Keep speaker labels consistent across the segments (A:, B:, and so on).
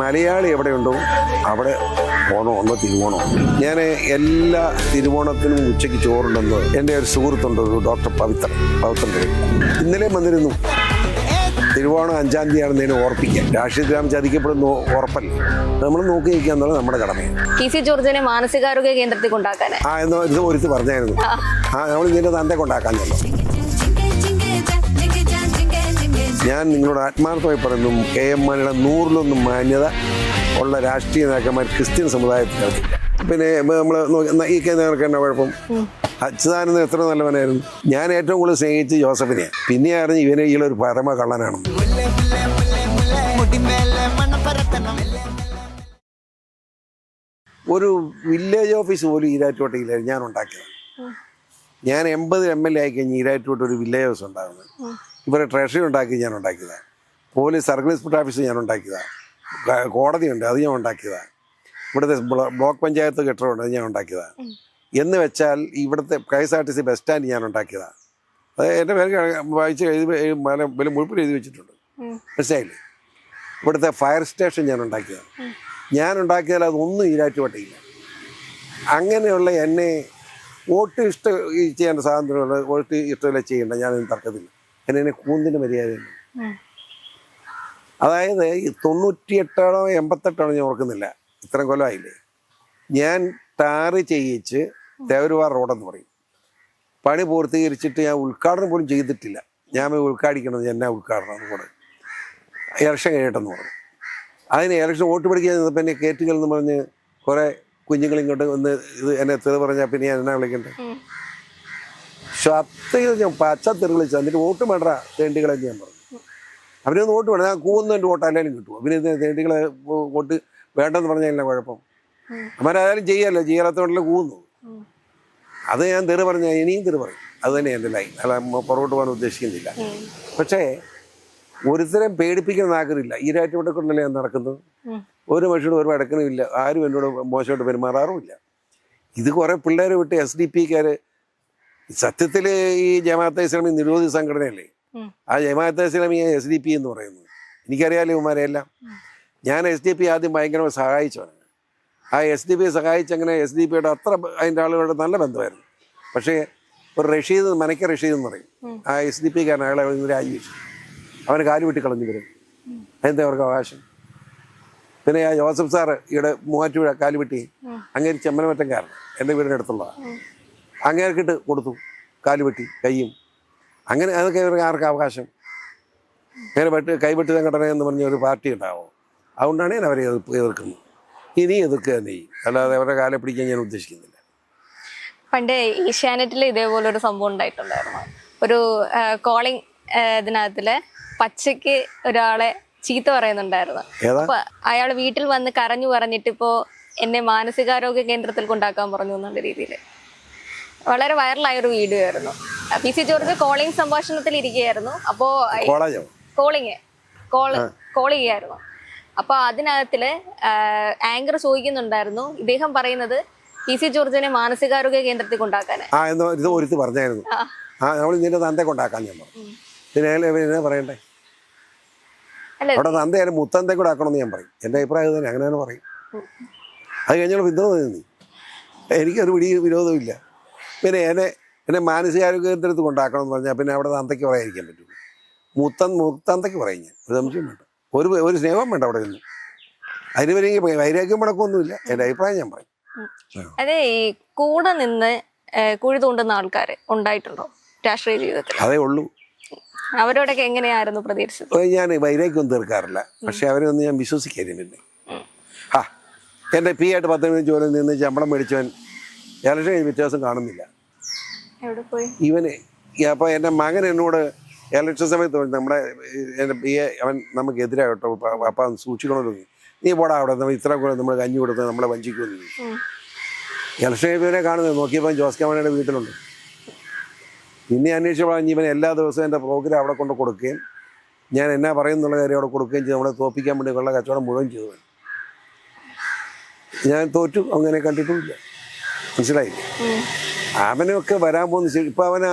A: മലയാളി എവിടെയുണ്ടോ അവിടെ ഓണം ഒന്ന് തിരുവോണോ. ഞാൻ എല്ലാ തിരുവോണത്തിനും ഉച്ചയ്ക്ക് ചോറുണ്ടെന്ന് എന്റെ ഒരു സുഹൃത്തുണ്ട് ഒരു ഡോക്ടർ പവിത്ര പവിത്രന്റെ ഇന്നലെ വന്നിരുന്നു. തിരുവോണം അഞ്ചാം തീയതിയാണെന്നതിനെ ഓർപ്പിക്കാം ഗ്രാമം ചതിക്കപ്പെടുന്ന ഉറപ്പല്ല. നമ്മൾ നോക്കി നിൽക്കുക എന്നുള്ളത് നമ്മുടെ കടമയാണ്.
B: ടി സി ജോർജിനെ മാനസികാരോഗ്യ കേന്ദ്രത്തിൽ കൊണ്ടാക്കാൻ
A: ആ എന്നോ ഇത് ഒരുത്ത് പറഞ്ഞായിരുന്നു. ആ നമ്മൾ ഇതിന്റെ തന്നെ കൊണ്ടാക്കാൻ ഞാൻ നിങ്ങളോട് ആത്മാർത്ഥമായി പറയുന്നു കെ എം മാണിയുടെ നൂറിലൊന്നും മാന്യത ഉള്ള രാഷ്ട്രീയ നേതാക്കന്മാർ ക്രിസ്ത്യൻ സമുദായത്തിനകത്തില്ല പിന്നെ നമ്മൾ ഈ കെ നേതാക്കൾക്ക് എന്നാ കുഴപ്പം? അച്യുതാനന്ദൻ എത്ര നല്ലവനായിരുന്നു? ഞാൻ ഏറ്റവും കൂടുതൽ സ്നേഹിച്ച് ജോസഫിനെ പിന്നെ അറിഞ്ഞ് ഇവനെ ഈളൊരു പരമ കള്ളനാണ് ഒരു വില്ലേജ് ഓഫീസ് പോലും ഈരാറ്റുപട്ടിയിലായിരുന്നു ഞാൻ ഉണ്ടാക്കിയത് ഞാൻ എൺപത് എം എൽ എ ആയി കഴിഞ്ഞ് ഈരാറ്റുപേട്ട ഒരു വില്ലേജ് ഹൗസ് ഉണ്ടാകുന്നത് ഇവരെ ട്രഷറി ഉണ്ടാക്കി ഞാൻ ഉണ്ടാക്കിയതാണ് പോലീസ് സർക്കിൾ ഇൻസ്പെക്ടർ ഓഫീസ് ഞാൻ ഉണ്ടാക്കിയതാണ് കോടതിയുണ്ട് അത് ഞാൻ ഉണ്ടാക്കിയതാണ് ഇവിടുത്തെ ബ്ലോക്ക് പഞ്ചായത്ത് കെട്ടിടമുണ്ട് അത് ഞാൻ ഉണ്ടാക്കിയതാണ് എന്ന് വെച്ചാൽ ഇവിടുത്തെ K S R T C bus stand ഞാൻ ഉണ്ടാക്കിയതാണ് അത് എന്റെ പേര് വായിച്ച് എഴുതി എഴുതി മല വില മുഴുപ്പിൽ എഴുതി വെച്ചിട്ടുണ്ട്. മനസ്സിലായില്ലേ? ഇവിടുത്തെ ഫയർ സ്റ്റേഷൻ ഞാൻ ഉണ്ടാക്കിയതാണ് ഞാൻ ഉണ്ടാക്കിയാൽ അതൊന്നും ഈരാറ്റുപേട്ടയില്ല. അങ്ങനെയുള്ള എന്നെ വോട്ട് ഇഷ്ട ചെയ്യേണ്ട സ്വാതന്ത്ര്യമുള്ള വോട്ട് ഇഷ്ടമില്ല ചെയ്യേണ്ട? ഞാനൊന്നും തർക്കത്തില്ല. എന്നെ കൂന്തിന് മര്യാദയുണ്ട് അതായത് തൊണ്ണൂറ്റിയെട്ടാണോ എൺപത്തെട്ടാണോ ഞാൻ ഓർക്കുന്നില്ല. ഇത്രയും കൊല്ലമായില്ലേ ഞാൻ ടാറ് ചെയ്യിച്ച് തേവരുവാർ റോഡെന്ന് പറയും. പണി പൂർത്തീകരിച്ചിട്ട് ഞാൻ ഉദ്ഘാടനം പോലും ചെയ്തിട്ടില്ല. ഞാൻ എന്നെ എന്നാ ഉദ്ഘാടനം അതുകൊണ്ട് ഇലക്ഷൻ കഴിയട്ടെന്ന് പറഞ്ഞു. അതിന് ഇലക്ഷൻ വോട്ട് പിടിക്കാൻ ചെന്നപ്പോൾ എന്നെ കയറ്റുകൾ എന്ന് പറഞ്ഞ് കുറേ കുഞ്ഞുങ്ങൾ ഇങ്ങോട്ട് ഒന്ന് ഇത് എന്നെ തെറി പറഞ്ഞാൽ പിന്നെ ഞാൻ എന്നാ വിളിക്കണ്ടേ? സത്യത്തിൽ ഞാൻ പച്ച തെറി വിളിച്ചു എന്നിട്ട് വോട്ട് വേണ്ട തേണ്ടികളെ ഞാൻ പറഞ്ഞു. അവരൊന്ന് വോട്ട് വേണം ഞാൻ കൂന്നു എന്റെ വോട്ട് അല്ലെങ്കിലും കിട്ടും. അവർ ഇത് തേണ്ടികളെ വോട്ട് വേണ്ടെന്ന് പറഞ്ഞാൽ കുഴപ്പം? അവരായാലും ചെയ്യാമല്ലോ ചെയ്യാത്തതുകൊണ്ടല്ലേ കൂന്നു അത് ഞാൻ തെറി പറഞ്ഞ ഇനിയും തെറി പറയും. അത് തന്നെ എന്റെ ലൈൻ. അല്ല പുറകോട്ട് പോകാൻ ഉദ്ദേശിക്കുന്നില്ല. പക്ഷേ ഒരുത്തരം പേടിപ്പിക്കുന്ന ആഗ്രഹമില്ല. ഈ ഇവിടെ കൊണ്ടല്ലേ ഞാൻ നടക്കുന്നത്? ഒരു മനുഷ്യനും ഒരു അടക്കണമില്ല ആരും എന്നോട് മോശമായിട്ട് പെരുമാറാറുമില്ല. ഇത് കുറേ പിള്ളേരെ വിട്ട് എസ് ഡി പിക്കാർ സത്യത്തിൽ ഈ ജമാഅത്തെ ഇസ്ലാമി നിരോധി സംഘടനയല്ലേ? ആ Jamaat Islami S D P എന്ന് പറയുന്നത്. എനിക്കറിയാലോ ഇവന്മാരെല്ലാം ഞാൻ എസ് ഡി പി ആദ്യം ഭയങ്കരമായി സഹായിച്ചവനാണ്. ആ എസ് ഡി പി സഹായിച്ചങ്ങനെ എസ് ഡി പിയുടെ അത്ര അതിന്റെ ആളുകളുടെ നല്ല ബന്ധമായിരുന്നു. പക്ഷേ ഒരു റഷീദ് മനക്ക റഷീദ് എന്ന് പറയും. ആ എസ് ഡി പി കാരണം അയാളെ രാജിവെച്ചു അവന് കാലുവെട്ടി കളഞ്ഞു വരും അതിന്റെ അവർക്ക് അവകാശം? പിന്നെ ആ ജോസഫ് സാറ് ഇവിടെ മൂവാറ്റുപുഴ കാലുവെട്ടി അങ്ങേര് ചെമ്മനമറ്റംകാരൻ എന്റെ വീടിന്റെ അടുത്തുള്ളതാണ് അങ്ങേർക്കിട്ട് കൊടുത്തു കാലുവെട്ടി കയ്യും. അങ്ങനെ അതൊക്കെ ഇവർക്ക് ആർക്ക് അവകാശം. അങ്ങനെ വെട്ട് കൈവെട്ട് സംഘടന എന്ന് പറഞ്ഞ ഒരു പാർട്ടി ഉണ്ടാവും. അതുകൊണ്ടാണ് ഞാൻ അവരെ എതിർപ്പ് എതിർക്കുന്നത്. ഇനി എതിർക്കുക തന്നെ ചെയ്യും. അല്ലാതെ അവരുടെ കാലെ പിടിക്കാൻ ഞാൻ ഉദ്ദേശിക്കുന്നില്ല.
B: പണ്ട് ഏഷ്യാനെറ്റിൽ ഇതേപോലെ ഒരു സംഭവം ഉണ്ടായിട്ടുണ്ടായിരുന്നു. ഒരു കോളിംഗ് ഇതിനകത്തിൽ പച്ചയ്ക്ക് ഒരാളെ ചീത്ത പറയുന്നുണ്ടായിരുന്നു. അപ്പൊ അയാൾ വീട്ടിൽ വന്ന് കരഞ്ഞു പറഞ്ഞിട്ട് ഇപ്പോ എന്നെ മാനസികാരോഗ്യ കേന്ദ്രത്തിൽ കൊണ്ടാക്കാൻ പറഞ്ഞു എന്നുള്ള രീതിയിൽ വളരെ വൈറലായ ഒരു വീഡിയോ ആയിരുന്നു. പി സി ജോർജ് കോളിംഗ് സംഭാഷണത്തിൽ ഇരിക്കുകയായിരുന്നു. അപ്പോ കോളിങ് കോൾ കോൾ ചെയ്യായിരുന്നു അപ്പൊ അതിനകത്തിൽ ആങ്കർ ചോദിക്കുന്നുണ്ടായിരുന്നു. ഇദ്ദേഹം പറയുന്നത് പി സി ജോർജിനെ മാനസികാരോഗ്യ കേന്ദ്രത്തിൽ കൊണ്ടാക്കാൻ
A: ആ എന്ന് ഇത് ഒരുത്ത് പറഞ്ഞായിരുന്നു.
B: ആ.
A: നമ്മൾ നിന്റെ തന്റെ കൊണ്ടാക്കാൻ ഞാൻ പറഞ്ഞു. പിന്നെ പറയണ്ടേ? അവിടെ തന്തയാലും മുത്തന്തെ കൂടെ ആക്കണമെന്ന് ഞാൻ പറയും. എന്റെ അഭിപ്രായം തന്നെ അങ്ങനെ തന്നെ പറയും. അത് കഴിഞ്ഞാൽ പിന്തുണ നീ എനിക്കൊരു പിടി വിരോധമില്ല. പിന്നെ എന്നെ എന്നെ മാനസികാരോഗ്യ കേന്ദ്രത്തിൽ കൊണ്ടാക്കണം എന്ന് പറഞ്ഞാൽ പിന്നെ അവിടെ തന്തയ്ക്ക് പറയാതിരിക്കാൻ പറ്റും മുത്തൻ മുത്തന്തയ്ക്ക് പറയും ഞാൻ. ഒരു സംശയം വേണ്ട. ഒരു ഒരു സ്നേഹം വേണ്ട അവിടെ നിന്ന്. അതിന് വരെ വൈരാഗ്യം മുടക്കമൊന്നുമില്ല. എന്റെ അഭിപ്രായം ഞാൻ പറയും.
B: അതെ ഈ കൂടെ നിന്ന് കുഴി തോണ്ടുന്ന ആൾക്കാർ ഉണ്ടായിട്ടുണ്ടോ രാഷ്ട്രീയ ജീവിതത്തിൽ
A: അതേ ഉള്ളൂ.
B: അവരോടൊക്കെ എങ്ങനെയായിരുന്നു
A: പ്രതീക്ഷിച്ചത്? ഞാൻ വൈരാഗ്യം തീർക്കാറില്ല. പക്ഷെ അവരൊന്നും ഞാൻ വിശ്വസിക്കരുത് പിന്നെ ആ എന്റെ പി ആയിട്ട് പത്ത് മിനിറ്റ് ജോലി നിന്ന് ശമ്പളം മേടിച്ചവൻ ഇലക്ഷൻ വ്യത്യാസം കാണുന്നില്ല.
B: എവിടെ പോയി?
A: ഇവന് അപ്പോൾ എന്റെ മകൻ എന്നോട് ഇലക്ഷൻ സമയത്ത് നമ്മുടെ എന്റെ പി എ അവൻ നമുക്ക് എതിരായിട്ടോ അപ്പം സൂക്ഷിക്കണമല്ലോ നീ. നീ പോടാ അവിടെ നമ്മൾ ഇത്ര കൂടെ നമ്മൾ കഞ്ഞി കൊടുത്ത് നമ്മളെ വഞ്ചിക്കുമെന്ന്. ഇലക്ഷൻ ഇവനെ കാണുന്നത് നോക്കിയപ്പോൾ ജോസ് കമാനയുടെ വീട്ടിലുണ്ട്. പിന്നെ അന്വേഷിച്ചപ്പോൾ ഇവൻ എല്ലാ ദിവസവും എന്റെ പ്രോഗ്രാം അവിടെ കൊണ്ട് കൊടുക്കുകയും ഞാൻ എന്നാ പറയുന്നുള്ള കാര്യം അവിടെ കൊടുക്കുകയും ചെയ്തു. നമ്മളെ തോപ്പിക്കാൻ വേണ്ടി ഉള്ള കച്ചവടം മുഴുവൻ ചെയ്തു ഞാൻ തോറ്റു. അങ്ങനെ കണ്ടിട്ടുമില്ല.
B: മനസ്സിലായി.
A: അവനൊക്കെ വരാൻ പോകുന്ന ഇപ്പൊ അവന്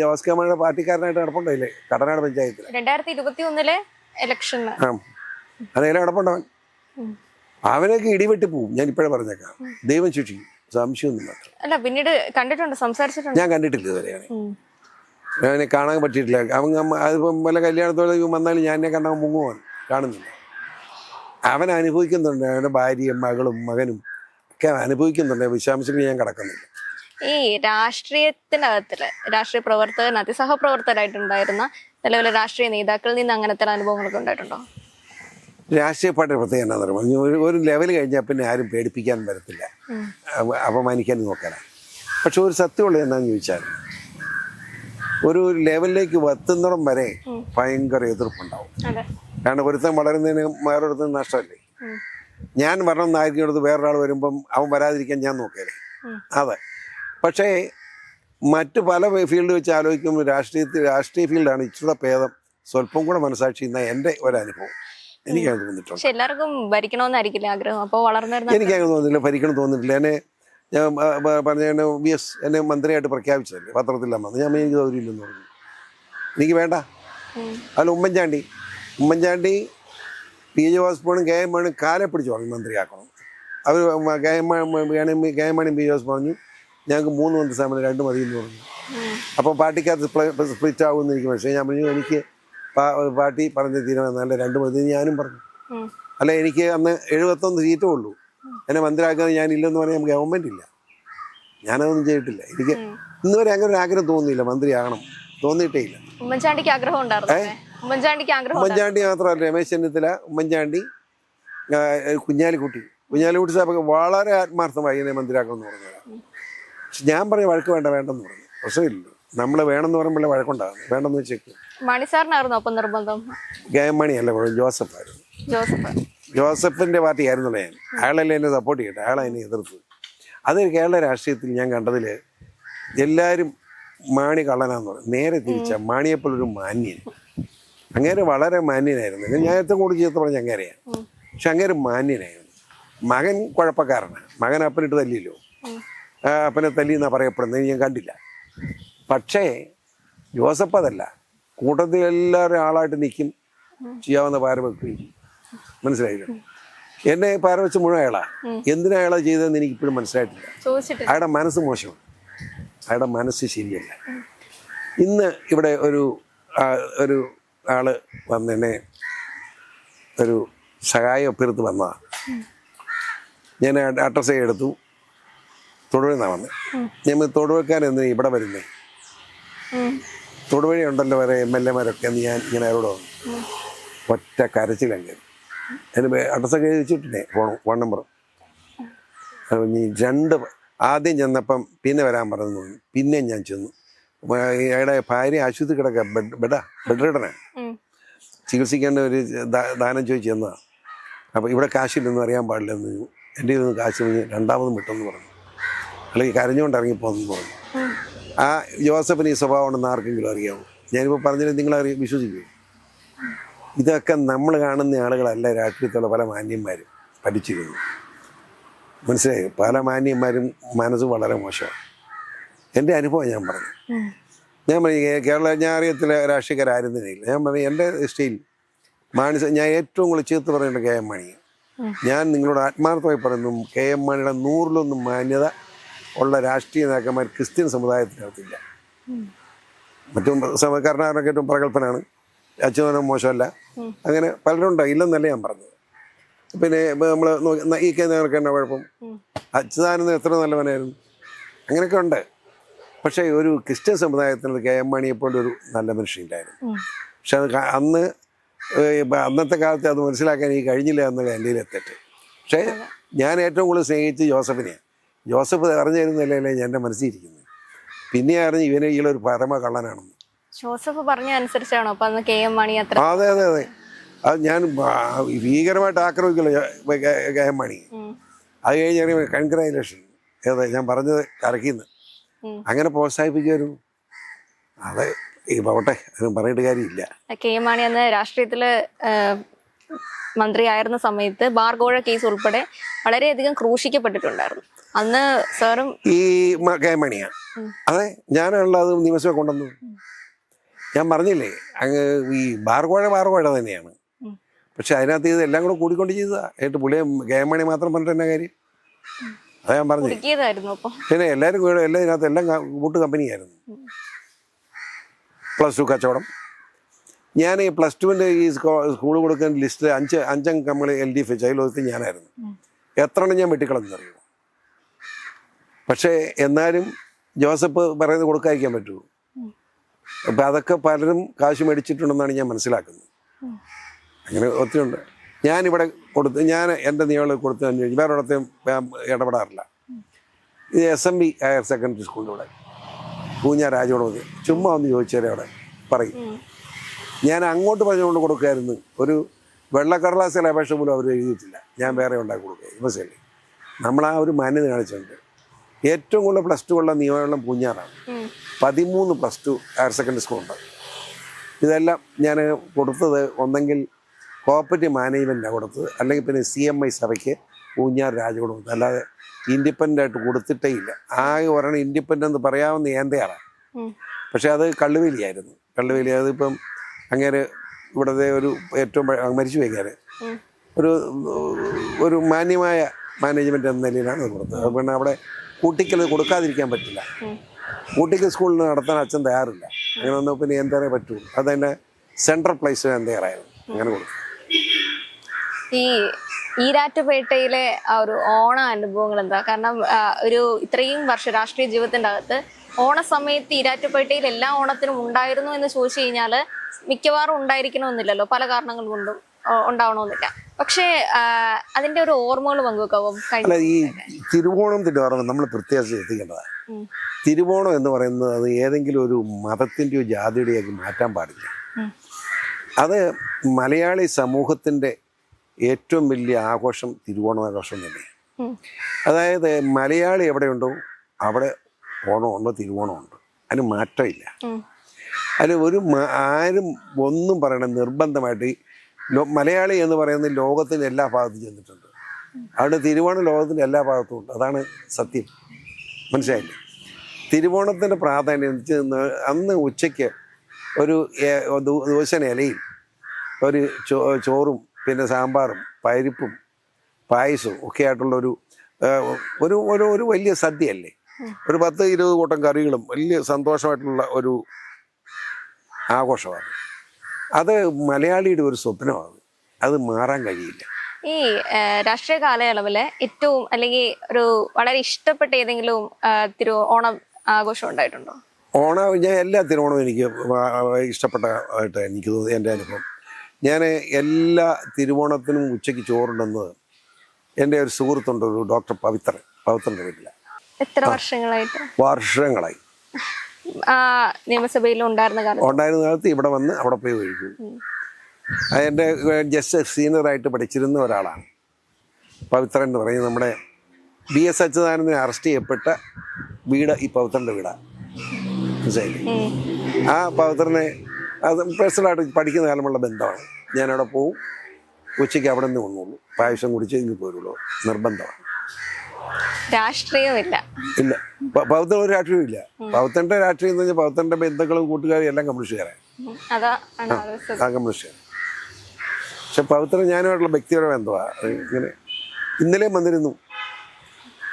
A: ജോസ് പാർട്ടിക്കാരനായിട്ട് നടപ്പുണ്ടായില്ലേ കടനാട് പഞ്ചായത്തിൽ
B: രണ്ടായിരത്തി ഇരുപത്തി ഒന്നിലെ ഇലക്ഷന്
A: ആ അതിലെ നടപ്പുണ്ടവൻ അവനൊക്കെ ഇടിവെട്ടി പോവും. ഞാൻ ഇപ്പോഴേ പറഞ്ഞേക്കാം. ദൈവം ശിക്ഷിക്കും. സംശയമൊന്നും
B: അല്ല പിന്നീട് കണ്ടിട്ടുണ്ട് സംസാരിച്ചിട്ടുണ്ട്.
A: ഞാൻ കണ്ടിട്ടില്ല ഇതുവരെയാണ്.
B: ഞാൻ
A: അവനെ കാണാൻ പറ്റിയിട്ടില്ല. അവൻ അതിപ്പം വല്ല കല്യാണത്തോടെ വന്നാലും ഞാൻ എന്നെ കണ്ടാൽ മുങ്ങുവാൻ കാണുന്നില്ല. അവൻ അനുഭവിക്കുന്നുണ്ട്. അവന്റെ ഭാര്യയും മകളും മകനും ഒക്കെ അനുഭവിക്കുന്നുണ്ട്. വിശാംശങ്ങൾ ഞാൻ കിടക്കുന്നില്ല.
B: ഈ രാഷ്ട്രീയത്തിനകത്തിൽ രാഷ്ട്രീയ പ്രവർത്തകൻ അതിസഹപ്രവർത്തകരായിട്ടുണ്ടായിരുന്ന നിലവിലെ രാഷ്ട്രീയ നേതാക്കളിൽ നിന്ന് അങ്ങനത്തെ അനുഭവങ്ങളൊക്കെ ഉണ്ടായിട്ടുണ്ടോ?
A: രാഷ്ട്രീയ പാർട്ടി പ്രത്യേകം എന്നാ പറയുക ഒരു ഒരു ലെവൽ കഴിഞ്ഞാൽ പിന്നെ ആരും പേടിപ്പിക്കാൻ വരത്തില്ല. അപമാനിക്കാൻ നോക്കണം പക്ഷെ ഒരു സത്യമുള്ളത് എന്താണെന്ന് ചോദിച്ചാൽ ഒരു ലെവലിലേക്ക് എത്തുന്നിടം വരെ ഭയങ്കര എതിർപ്പുണ്ടാവും. കാരണം ഒരുത്തൻ വളരുന്നതിന് വേറൊരുത്തൻ നഷ്ടമല്ലേ. ഞാൻ വരണം എന്നായിരിക്കുന്നിടത്ത് വേറൊരാൾ വരുമ്പം അവൻ വരാതിരിക്കാൻ ഞാൻ നോക്കിയാലേ അതെ. പക്ഷേ മറ്റു പല ഫീൽഡ് വെച്ച് ആലോചിക്കുമ്പോൾ രാഷ്ട്രീയത്തിൽ രാഷ്ട്രീയ ഫീൽഡാണ് ഇച്ചിരി ഭേദം. സ്വല്പം കൂടെ മനസ്സാക്ഷി എന്ന എന്റെ ഒരനുഭവം. എനിക്കത് തോന്നിട്ടുണ്ട്
B: പക്ഷെ എല്ലാവർക്കും ഭരിക്കണമെന്നായിരിക്കില്ല ആഗ്രഹം? അപ്പോൾ വളർന്നു
A: എനിക്കങ്ങനെ തോന്നില്ല ഭരിക്കണം തോന്നിട്ടില്ല എന്നെ ഞാൻ പറഞ്ഞ എന്നെ വി എസ് എന്നെ മന്ത്രിയായിട്ട് പ്രഖ്യാപിച്ചതല്ലേ? പത്രത്തിലാണ് വന്നത്. ഞാൻ എനിക്ക് സൗകര്യമില്ലെന്ന് പറഞ്ഞു. എനിക്ക് വേണ്ട. അതിൽ ഉമ്മൻചാണ്ടി. ഉമ്മൻചാണ്ടി പി ജെ വാസ്പോണും കെ എം മാണും കാലെ പിടിച്ച് പറഞ്ഞു മന്ത്രിയാക്കണം. അവർ K M Mani K M Mani P J was പറഞ്ഞു ഞങ്ങൾക്ക് മൂന്ന് മന്ത്രിസ്ഥാനം രണ്ട് മതി എന്ന് പറഞ്ഞു അപ്പോൾ പാർട്ടിക്കകത്ത് സ്പ്ലിറ്റ് ആകുമെന്ന് എനിക്ക് പക്ഷേ ഞാൻ പറഞ്ഞു എനിക്ക് പാർട്ടി പറഞ്ഞ തീരുമാനം നല്ല രണ്ട് എന്ന് ഞാനും പറഞ്ഞു. അല്ല എനിക്ക് അന്ന് എഴുപത്തൊന്ന് സീറ്റേ ഉള്ളൂ. എന്നെ മന്ത്രിയാക്കാൻ ഞാനില്ലെന്ന് പറയാൻ ഗവൺമെന്റ് ഇല്ല. ഞാനതൊന്നും ചെയ്തിട്ടില്ല. എനിക്ക് ഇന്ന് വരെ അങ്ങനെ ഒരു ആഗ്രഹം തോന്നിയില്ല മന്ത്രിയാകണം തോന്നിയിട്ടേ ഇല്ല.
B: ഉമ്മൻചാണ്ടിക്ക് ആഗ്രഹം അല്ലേ?
A: ഉമ്മൻചാണ്ടി മാത്രമല്ല രമേശ് ചെന്നിത്തല ഉമ്മൻചാണ്ടി കുഞ്ഞാലിക്കുട്ടി. കുഞ്ഞാലിക്കുട്ടി സാഹബ് വളരെ ആത്മാർത്ഥമായി എന്നെ മന്ത്രിയാക്കണം എന്ന് പറഞ്ഞു. പക്ഷെ ഞാൻ പറഞ്ഞു വഴക്ക് വേണ്ട വേണ്ടെന്ന് പറഞ്ഞു. പ്രശ്നമില്ല നമ്മൾ വേണമെന്ന് പറയുമ്പോഴേ വഴക്കുണ്ടാകും വേണ്ടെന്ന് വെച്ചേക്ക്.
B: മണി സാറിനായിരുന്നു അപ്പം നിർബന്ധം?
A: ഗേമണി അല്ല ജോസഫ് ആയിരുന്നു
B: ജോസഫ്.
A: ജോസഫിന്റെ പാർട്ടി ആയിരുന്നല്ലോ ഞാൻ അയാളല്ലേ എന്നെ സപ്പോർട്ട് ചെയ്യട്ടെ അയാളെ എന്നെ എതിർത്തു അത് കേരള രാഷ്ട്രീയത്തിൽ ഞാൻ കണ്ടതിൽ എല്ലാവരും മാണി കള്ളനാന്ന് പറയും. നേരെ തിരിച്ച മാണിയെപ്പോലൊരു മാന്യൻ. അങ്ങേര് വളരെ മാന്യനായിരുന്നു. ഞാൻ ഏറ്റവും കൂടുതൽ ചീത്ത പറഞ്ഞ അങ്ങേരെയാണ്. പക്ഷെ അങ്ങേര് മാന്യനായിരുന്നു. മകൻ കുഴപ്പക്കാരനാണ് മകൻ അപ്പനിട്ട് തല്ലിയല്ലോ. അപ്പനെ തല്ലി എന്നാ പറയപ്പെടുന്നത് ഞാൻ കണ്ടില്ല. പക്ഷേ ജോസഫ് അതല്ല. കൂട്ടത്തിൽ എല്ലാവരും ആളായിട്ട് നിൽക്കും ചെയ്യാവുന്ന പാര വെക്കുകയും ചെയ്യും മനസ്സിലായില്ല. എന്നെ പാര വെച്ച് മുഴുവൻ അയാളാ. എന്തിനാ അയാളെ ചെയ്തതെന്ന് എനിക്ക് ഇപ്പോഴും മനസ്സിലായിട്ടില്ല അയാളുടെ മനസ്സ് മോശമാണ്. അയാളുടെ മനസ്സ് ശരിയല്ല. ഇന്ന് ഇവിടെ ഒരു ഒരു ആൾ വന്നെന്നെ ഒരു സഹായം ഒപ്പിരുത്ത് വന്നതാണ്. ഞാൻ അഡ്രസ്സേ എടുത്തു. തൊടുവെന്നാണ് വന്നത്. ഞാൻ തൊടുവെക്കാൻ എന്തിനാ ഇവിടെ വരുന്നേ. തൊടുവഴി ഉണ്ടല്ലോ വരെ എം എൽ എമാരൊക്കെ എന്ന് ഞാൻ ഇങ്ങനെ അവരോട് ഒറ്റ കരച്ചിലങ്ങ്. അതിന് അഡ്രസ്സൊക്കെ എഴുതി വെച്ചിട്ടില്ലേ ഫോൺ ഫോൺ നമ്പർ. നീ രണ്ട് ആദ്യം ചെന്നപ്പം പിന്നെ വരാൻ പറഞ്ഞു. തോന്നി പിന്നെ ഞാൻ ചെന്നു. അയാളുടെ ഭാര്യ ആശുപത്രി കിടക്ക. ബെഡ് ബെഡാ ചികിത്സിക്കേണ്ട ഒരു ദാനം ചോദിച്ചു ചെന്നതാണ് അപ്പോൾ ഇവിടെ കാശില്ലെന്ന് അറിയാൻ പാടില്ലെന്ന് എന്റെ കാശ് രണ്ടാമതും വിട്ടെന്ന് പറഞ്ഞു. അല്ലെങ്കിൽ കരഞ്ഞുകൊണ്ട് ഇറങ്ങിപ്പോന്നു പറഞ്ഞു. ആ ജോസഫിന് ഈ സ്വഭാവം ഉണ്ടെന്ന് ആർക്കെങ്കിലും അറിയാമോ ഞാനിപ്പോൾ പറഞ്ഞത് നിങ്ങൾ അറിയ വിശ്വസിക്കുമോ ഇതൊക്കെ നമ്മൾ കാണുന്ന ആളുകളല്ല രാഷ്ട്രീയത്തിലുള്ള പല മാന്യന്മാരും പഠിച്ചിരുന്നു മനസ്സിലായി? പല മാന്യന്മാരും മനസ്സ് വളരെ മോശമാണ്. എന്റെ അനുഭവം ഞാൻ പറഞ്ഞു. ഞാൻ പറഞ്ഞു "കേ- കേരള ഞാൻ അറിയത്തില്ല തന്നെയില്ല ഞാൻ പറഞ്ഞു എന്റെ ദൃഷ്ടിയിൽ മാണിസ ഞാൻ ഏറ്റവും കൂടുതൽ ചേർത്ത് പറയേണ്ട കെ എം മാണിയെ ഞാൻ നിങ്ങളോട് ആത്മാർത്ഥമായി പറയുന്നു കെ എം മാണിയുടെ നൂറിലൊന്നും മാന്യത ഉള്ള രാഷ്ട്രീയ നേതാക്കന്മാർ ക്രിസ്ത്യൻ സമുദായത്തിനകത്തില്ല മറ്റും കരുണാകരനൊക്കെ ഏറ്റവും പ്രഗത്ഭനാണ്. അച്യുതനം മോശമല്ല. അങ്ങനെ പലരുണ്ട് ഇല്ലെന്നല്ല ഞാൻ പറഞ്ഞത്. പിന്നെ നമ്മൾ ഈ കെ നേതാക്കൾക്ക് തന്നെ കുഴപ്പം? അച്യുതാനന്ദൻ എത്ര നല്ലവനായിരുന്നു? അങ്ങനെയൊക്കെ ഉണ്ട്. പക്ഷേ ഒരു ക്രിസ്ത്യൻ സമുദായത്തിന് കെ എം മണിയെപ്പോലെ ഒരു നല്ല മനുഷ്യനില്ലായിരുന്നു. പക്ഷെ അത് അന്ന് അന്നത്തെ കാലത്ത് അത് മനസ്സിലാക്കാൻ ഈ കഴിഞ്ഞില്ല എന്നുള്ള എന്റെ തെറ്റ് പക്ഷേ ഞാൻ ഏറ്റവും കൂടുതൽ സ്നേഹിച്ച് ജോസഫിനെയാണ്. ജോസഫ് അറിഞ്ഞു തരുന്നില്ലല്ലേ എന്റെ മനസ്സിരിക്കുന്നത് പിന്നെ അറിഞ്ഞ് ഇവനെ ഈളൊരു പരമ കള്ളനാണെന്ന്
B: ജോസഫ് പറഞ്ഞ അനുസരിച്ചാണോ? അപ്പൊ അന്ന് കെ എം മണി അത്ര
A: അതെ അതെ അതെ. അത് ഞാൻ ഭീകരമായിട്ട് ആക്രമിക്കല്ലോ കെ എം മണി. അത് കഴിഞ്ഞ് കൺഗ്രാജുലേഷൻ. ഏതാ ഞാൻ പറഞ്ഞത് കറക്കിന്ന്. അങ്ങനെ പ്രോത്സാഹിപ്പിച്ചു അതെ ഈ പോട്ടെ അതും പറഞ്ഞിട്ട് കാര്യമില്ല.
B: കെ എം മാണി അന്ന് രാഷ്ട്രീയത്തിൽ മന്ത്രിയായിരുന്ന സമയത്ത് ബാർഗോഴ കേസ് ഉൾപ്പെടെ വളരെയധികം ക്രൂശിക്കപ്പെട്ടിട്ടുണ്ടായിരുന്നു. അന്ന് സാറും
A: ഈ മ- കെ എം മണിയാ അതെ ഞാനാണല്ലോ അത് നിയമസഭ കൊണ്ടുവന്നു ഞാൻ പറഞ്ഞില്ലേ അങ്ങ് ഈ ബാർകോഴ ബാർകോഴ തന്നെയാണ്. പക്ഷെ അതിനകത്ത് ഇത് എല്ലാം കൂടെ കൂടിക്കൊണ്ട് ചെയ്തതാ. ഏട്ട് പുള്ളിയെ ഗേമണി മാത്രം പറഞ്ഞിട്ട് എന്നാ കാര്യം? അതാ ഞാൻ
B: പറഞ്ഞു.
A: പിന്നെ എല്ലാവരും കൂടെ എല്ലാം ഇതിനകത്ത് എല്ലാം കൂട്ട് കമ്പനിയായിരുന്നു. പ്ലസ് ടു കച്ചവടം. ഞാൻ ഈ പ്ലസ് ടുവിന്റെ ഈ സ്കൂൾ കൊടുക്കുന്ന ലിസ്റ്റ് അഞ്ച് അഞ്ചം കമ്പനി എൽ ഡി എഫ് ചൈലോകത്ത് ഞാനായിരുന്നു. എത്ര എണ്ണം ഞാൻ വെട്ടിക്കളഞ്ഞറിയോ പക്ഷേ എന്നാലും ജോസഫ് പറയുന്നത് കൊടുക്കാതിരിക്കാൻ പറ്റുമോ? അപ്പം അതൊക്കെ പലരും കാശ് മേടിച്ചിട്ടുണ്ടെന്നാണ് ഞാൻ മനസ്സിലാക്കുന്നത്. അങ്ങനെ ഒത്തിരി ഉണ്ട്. ഞാനിവിടെ കൊടുത്ത് ഞാൻ എന്റെ നിയമങ്ങൾ കൊടുത്തു കഴിഞ്ഞ് വേറൊരിടത്തെയും ഞാൻ ഇടപെടാറില്ല. ഇത് S M B higher secondary സ്കൂളിലൂടെ പൂഞ്ഞ രാജോട് ചുമ്മാ ഒന്ന് ചോദിച്ചേരെ അവിടെ പറയും. ഞാൻ അങ്ങോട്ട് പറഞ്ഞുകൊണ്ട് കൊടുക്കായിരുന്നു. ഒരു വെള്ളക്കടലാസിലെ അപേക്ഷ പോലും അവർ എഴുതിയിട്ടില്ല. ഞാൻ വേറെ ഉണ്ടാക്കി കൊടുക്കുക മനസ്സിലല്ലേ നമ്മൾ ആ ഒരു മാന്യത കാണിച്ചിട്ടുണ്ട്. ഏറ്റവും കൂടുതൽ പ്ലസ് ടു ഉള്ള നിയമവെള്ളം പൂഞ്ഞാറാണ്. പതിമൂന്ന് പ്ലസ് ടു ഹയർ സെക്കൻഡറി സ്കൂളുണ്ട് ഇതെല്ലാം ഞാൻ കൊടുത്തത് ഒന്നെങ്കിൽ കോപ്പറേറ്റീവ് മാനേജ്മെന്റാണ് കൊടുത്തത്. അല്ലെങ്കിൽ പിന്നെ സി എം ഐ സഭയ്ക്ക് പൂഞ്ഞാർ രാജ കൊടുത്തത്. അല്ലാതെ ഇൻഡിപെൻഡന്റ് ആയിട്ട് കൊടുത്തിട്ടേ ഇല്ല. ആകെ ഒരെണ്ണം ഇൻഡിപെൻഡന്റ് എന്ന് പറയാവുന്ന ഏന്തയാണ് പക്ഷെ അത് കള്ളുവേലിയായിരുന്നു. കള്ളുവേലി അതിപ്പം അങ്ങനെ ഇവിടുത്തെ ഒരു ഏറ്റവും മരിച്ചു പോയിക്കാര് ഒരു ഒരു മാന്യമായ മാനേജ്മെന്റ് എന്ന നിലയിലാണ് കൊടുത്തത്. അത് പിന്നെ അവിടെ കൂട്ടിക്കൽ കൊടുക്കാതിരിക്കാൻ പറ്റില്ല. കുട്ടിക്ക് സ്കൂളിൽ നടത്താൻ അച്ഛൻ തയ്യാറില്ല. അങ്ങനെ വന്നാൽ പിന്നെ എന്തേറെ പറ്റുള്ളൂ അതതിന്റെ സെൻട്രൽ പ്ലേസ് എന്തേറായിരുന്നു അങ്ങനെ കൊടുക്കും
B: ഈ ഈരാറ്റുപേട്ടയിലെ ആ ഒരു ഓണ അനുഭവങ്ങൾ എന്താ? കാരണം ഒരു ഇത്രയും വർഷം രാഷ്ട്രീയ ജീവിതത്തിന്റെ അകത്ത് ഓണ സമയത്ത് ഈരാറ്റുപേട്ടയിൽ എല്ലാ ഓണത്തിനും ഉണ്ടായിരുന്നു എന്ന് ചോദിച്ചു കഴിഞ്ഞാൽ മിക്കവാറും ഉണ്ടായിരിക്കണമെന്നില്ലല്ലോ പല കാരണങ്ങൾ കൊണ്ടും. ഉണ്ടാവണമെന്നില്ല പക്ഷേ അതിന്റെ ഒരു ഓർമ്മകൾ പങ്കുവെക്കാവും?
A: അല്ല ഈ തിരുവോണം തിരുവോണം നമ്മൾ പ്രത്യേകം ശ്രദ്ധിക്കേണ്ടതാണ്. തിരുവോണം എന്ന് പറയുന്നത് അത് ഏതെങ്കിലും ഒരു മതത്തിന്റെയോ ജാതിയുടെയൊക്കെ മാറ്റാൻ പാടില്ല. അത് മലയാളി സമൂഹത്തിന്റെ ഏറ്റവും വലിയ ആഘോഷം തിരുവോണാഘോഷം തന്നെയാണ്. അതായത് മലയാളി എവിടെയുണ്ടോ അവിടെ ഓണമുണ്ട് തിരുവോണമുണ്ട് അതിന് മാറ്റമില്ല.
B: അതിന്
A: അതിൽ ഒരു ആരും ഒന്നും പറയണം നിർബന്ധമായിട്ട് മലയാളി എന്ന് പറയുന്നത് ലോകത്തിന്റെ എല്ലാ ഭാഗത്തും ചെന്നിട്ടുണ്ട്. അവിടെ തിരുവോണം ലോകത്തിന്റെ എല്ലാ ഭാഗത്തും ഉണ്ട്. അതാണ് സത്യം. മനസ്സിലായില്ലേ? തിരുവോണത്തിന്റെ പ്രാധാന്യം അന്ന് ഉച്ചയ്ക്ക് ഒരു ദിവസം ഇലയിൽ ഒരു ചോറും പിന്നെ സാമ്പാറും പരിപ്പും പായസവും ഒക്കെ ആയിട്ടുള്ള ഒരു ഒരു ഒരു ഒരു വലിയ സദ്യയല്ലേ? ഒരു പത്ത് ഇരുപത് കൂട്ടം കറികളും വലിയ സന്തോഷമായിട്ടുള്ള ഒരു ആഘോഷമാണ്. അത് മലയാളിയുടെ ഒരു സ്വപ്നമാണ്. അത് മാറാൻ കഴിയില്ല.
B: ഈ രാഷ്ട്രീയ കാലയളവിൽ ഏറ്റവും അല്ലെങ്കിൽ ഒരു വളരെ ഇഷ്ടപ്പെട്ട ഏതെങ്കിലും തിരു ഓണം ആഘോഷം ഉണ്ടായിട്ടുണ്ടോ?
A: ഓണം ഞാൻ എല്ലാ തിരുവോണവും എനിക്ക് ഇഷ്ടപ്പെട്ട ഇഷ്ടപ്പെട്ടതായിട്ട് എനിക്ക് തോന്നി എന്റെ അനുഭവം. ഞാൻ എല്ലാ തിരുവോണത്തിനും ഉച്ചയ്ക്ക് ചോറുണ്ടെന്ന് എന്റെ ഒരു സുഹൃത്തുണ്ട് ഒരു ഡോക്ടർ പവിത്രൻ പവിത്രന്റെ വീട്ടിൽ
B: എത്ര വർഷങ്ങളായിട്ട്?
A: വർഷങ്ങളായി.
B: നിയമസഭയിൽ ഉണ്ടായിരുന്ന കാലത്ത്.
A: ഉണ്ടായിരുന്ന കാലത്ത് ഇവിടെ വന്ന് അവിടെ പോയി ഒഴിച്ചു എന്റെ ജസ്റ്റ് സീനിയറായിട്ട് പഠിച്ചിരുന്ന ഒരാളാണ്. പവിത്രൻ എന്ന് പറയുന്നത് നമ്മുടെ ബി എസ് അച്യുതാനന്ദനെ അറസ്റ്റ് ചെയ്യപ്പെട്ട വീട് ഈ പവിത്രന്റെ വീടാണ് മനസ്സിലായില്ലേ? ആ പവിത്രനെ അത് പേഴ്സണലായിട്ട് പഠിക്കുന്ന കാലമുള്ള ബന്ധമാണ്. ഞാനവിടെ പോവും. ഉച്ചയ്ക്ക് അവിടെ നിന്ന് വന്നോളൂ പായസം കുടിച്ച് ഇങ്ങ് പോരുള്ളൂ. നിർബന്ധമാണ്.
B: രാഷ്ട്രീയമില്ല
A: ഇല്ല പൗത്തൻ ഒരു രാഷ്ട്രീയം ഇല്ല. പൗത്തന്റെ രാഷ്ട്രീയം എന്ന് പറഞ്ഞാൽ പൗത്തന്റെ ബന്ധുക്കളും കൂട്ടുകാരും എല്ലാം കമ്മ്യൂണിസ്റ്റുകാരാണ്. ആ കമ്മ്യൂണിസ്റ്റുകാർ പക്ഷെ പവിത്രൻ ഞാനുമായിട്ടുള്ള വ്യക്തിപരമായ ബന്ധമാണ് ഇങ്ങനെ ഇന്നലെയും വന്നിരുന്നു.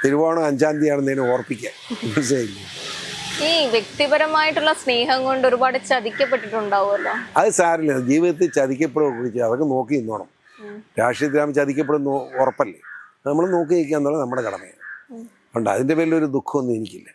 A: തിരുവോണം അഞ്ചാം തീയതിയാണെന്നതിനെ ഓർപ്പിക്കാൻ. മനസ്സിലായില്ലേ?
B: ഈ വ്യക്തിപരമായിട്ടുള്ള സ്നേഹം കൊണ്ട് ഒരുപാട് ചതിക്കപ്പെട്ടിട്ടുണ്ടാവുമല്ലോ.
A: അത് സാരില്ല ജീവിതത്തിൽ ചതിക്കപ്പെടുക കുറിച്ച് അതൊക്കെ നോക്കി നിന്നോണം. രാഷ്ട്രീയത്തിൽ ചതിക്കപ്പെടുന്ന ഉറപ്പല്ലേ? നമ്മൾ നോക്കി നിൽക്കുക എന്നുള്ളത് നമ്മുടെ കടമയാണ്. അതുകൊണ്ട് അതിന്റെ പേരിലൊരു ദുഃഖമൊന്നും എനിക്കില്ല.